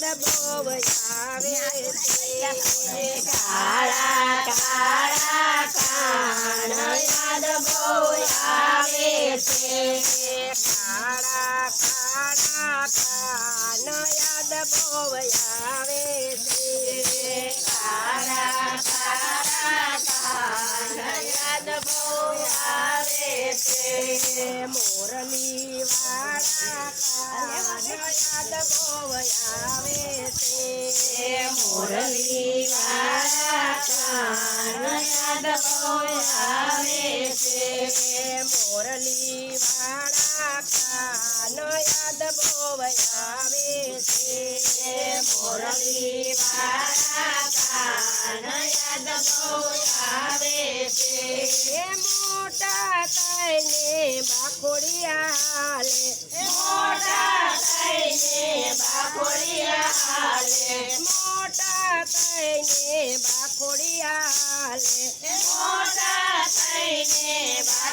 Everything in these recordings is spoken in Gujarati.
બહુ આવે છે કાળા કાળા યાદ બહુ આવે છે કાળા કાળા કાન બહુ આવે છે. મોરલી વાળા આવે છે મોરલી વાળા આવે છે મોરલી વાળા કાન યાદ બહુ આવે છે મોરલી વાળા કાન આવે છે મોટા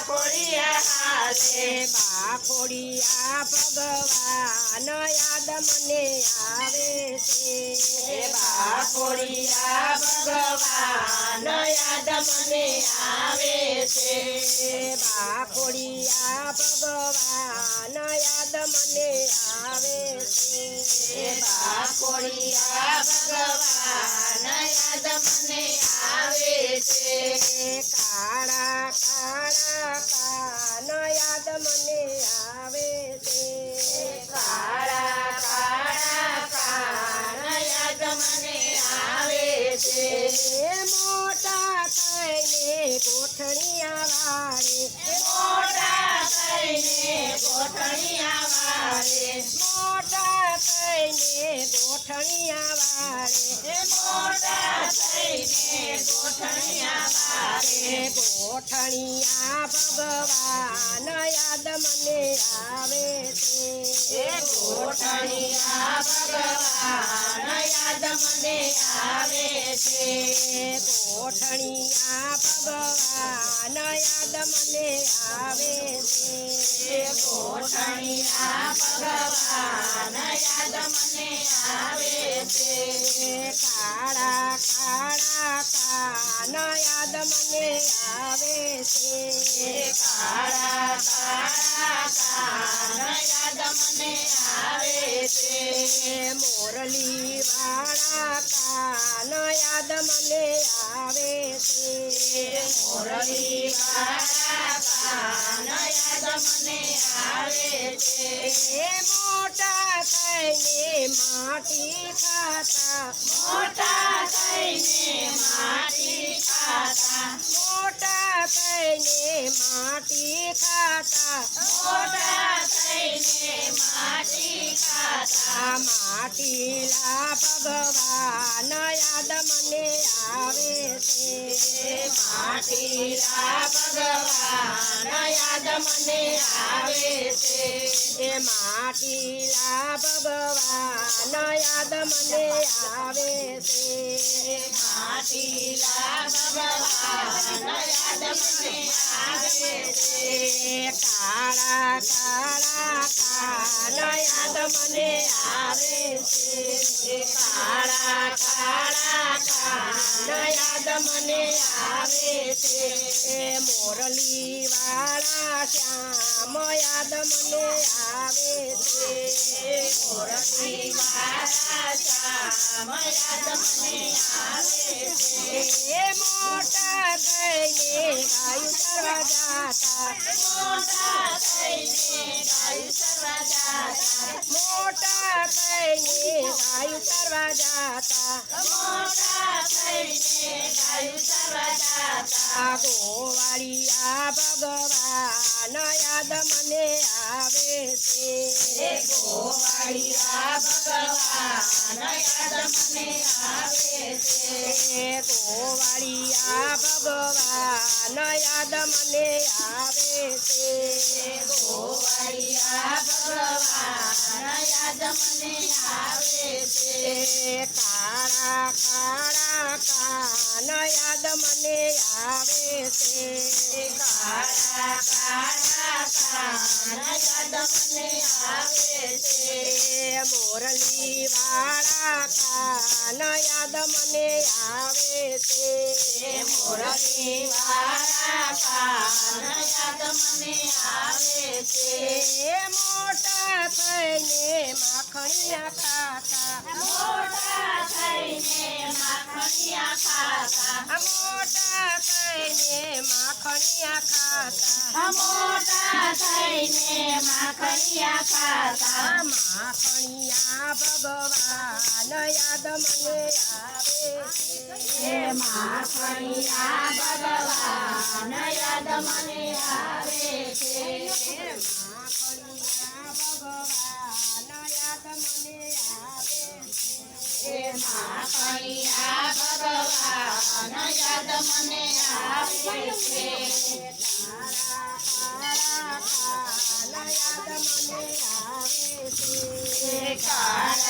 બાકોડિયા હાલે બાખોડિયા ભગવાન યાદ મને આવે છે બાકોડિયા ભગવાન યાદ મને આવે છે બાખોડિયા ભગવાન યાદ મને આવે છે બાકોડિયા ભગવાન યાદ મને આવે છે. કાળા કાળા મને આવે છે કાળા કાળા કાન યાદ છે મોટા થઈને ગોઠણિયા વાળે મોટા મોટા થઈને ગોઠણિયા વાળે મોટા થઈને ગોઠણિયા વાળે ગોઠણિયા ભગવાન યાદ મને આવે છે. ગોઠણિયા ભગવાન યાદ મને આવે છે. ગોઠણિયા ભગવાન યાદ મને આવે છે. ગોઠણિયા ભગવાન યાદ મને આવે છે કાળા કાળા કાના યાદ મને આવે છે. કાળા કાળા કાના યાદ મને મોરલી વાળા કાન યાદ મને આવે છે. મોરલી વાળા કાન યાદ મને મોટા થઈને માટી ખાતા. મોટા થઈને માટી ખાતા. મોટા થઈને માટી ખાતા. મોટા થઈને માટી ખાતા. માટીલા ભગવાન યાદ મને આવે. માટીલા ભગવાન યાદ મને આવે છે. એ માટીલા ભગવાન યાદ મને આવે છે. માટીલા ભગવાન છે કાળા કાળા કાન યાદ મને આવે છે કાળા કાળા કાળ યાદ મને આવે છે મોરલી વાળા શ્યામ યાદ મને આવે છે. મોરલી વાળા શ્યામ યાદ આવે છે મોટા થઈને ગાયું સર્વ મોટા થઈને વાયુ કરવા જાતા મોટા થઈને વાયુ સરવા જાતા આ ગોવાળિયા ભગવાન યાદ મને આવે છે. ગોવાળી આ ભગવાન ગોવાળિયા ભગવાન યાદ મને આવે છે ગોવાળિયા આવે છે કાળા ખાડા કાન યાદ મને આવે છે કાળા કાળા આવે છે મોરલી વાળા કાન યાદ મને આવે મોરલી કાન યાદ મને આવે છે. મોટા થઈને માખણિયા ખાતા. મોટા થઈને માખણિયા ખાતા. મોટા થઈને માખણિયા ખાતા. મોટા થઈને માખણિયા ખાતા. માખણિયા ભગવાન યાદ મને આવે છે. માખણિયા ભગવાન યાદ મને આવે છે ભગવાન આવે માખણિયા ભગવાન યાદ મને આવે છે કાન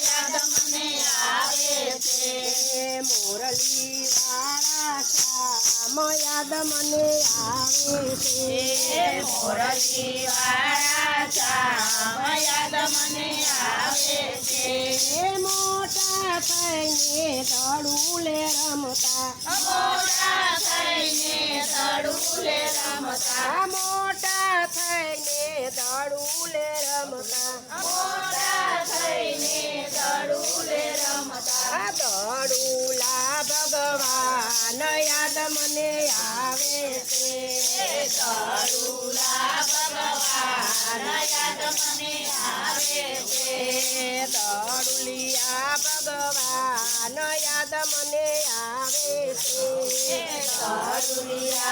યાદ મને આવે છે મોરલી વાળા શ્યામ યાદ મને આવે હે છે મોરલી વાળા ચામ યાદ મને આવે છે એ મોટા થઈને દડુલે રમતા મોટા થઈને તડુલે રમતા આ મોટા થઈને દડુલે રમતા મોટા થઈને તડુલે રમતા આ દડુલા ભગવાન યાદ મને આવે છે. તડુલા ભગવાન યાદ મને આવે છે. દડુલિયા ભગવાન યાદ મને આવે છે તડુલિયા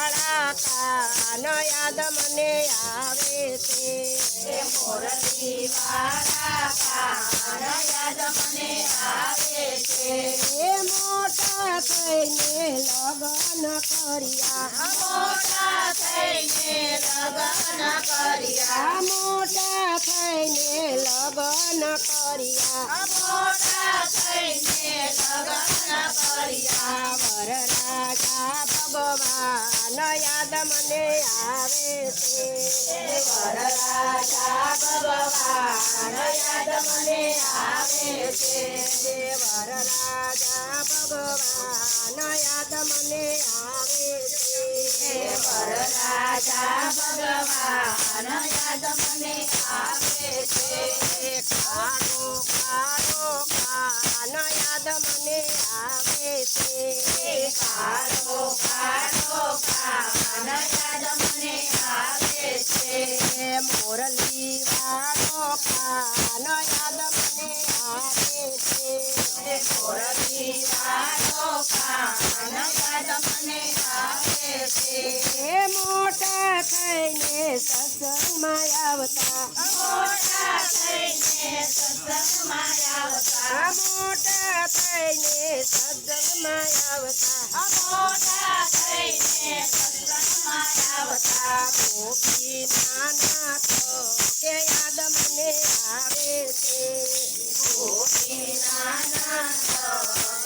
કાન યાદ મને આવે છે. મોરલી વાળા કાન યાદ મને આવે છે. એ મોટા થઈને લગન કર્યા. મોટા થઈને લગન કર્યા. મોટા થઈને લગન કર્યા. મને આવે છે. વરરાજા ભગવાન યાદ મને આવે છે. વરરાજા ભગવાન યાદ મને આવે છે વરરાજા ભગવાન યાદ મને આવે છે. કાળો કાળો મને આવે છે. કારો કારો કાન યાદ મને આવે છે. મોરલી વાળો કાનો યાદ મને આવે છે. મોરલી વાળો કાન યાદ મને આવે છે. એ મોટા થઈને સત્સંગમાં આવતા. મોટા થઈને સત્સંગમાં આ મોટા થઈને સત્સંગમાં આવતા. મોટા થઈને સત્સંગમાં આવતા. ગોપી નાના તો કે યાદ મને આવે છે. ગોપી નાના તો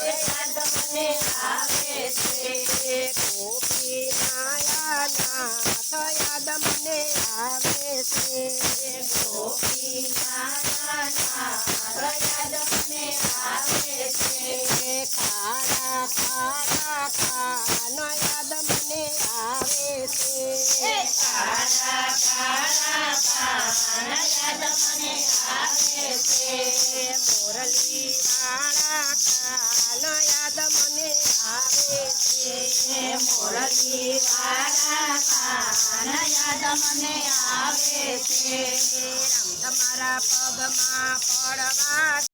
યાદ મને આવે છે. ગોપી નાયા નાથ યાદ મને આવે છે. મોરલી વાળા કાલ યાદ આવે છે મોરલી વાળા આવે છે રામ તમારા પગમાં પડવા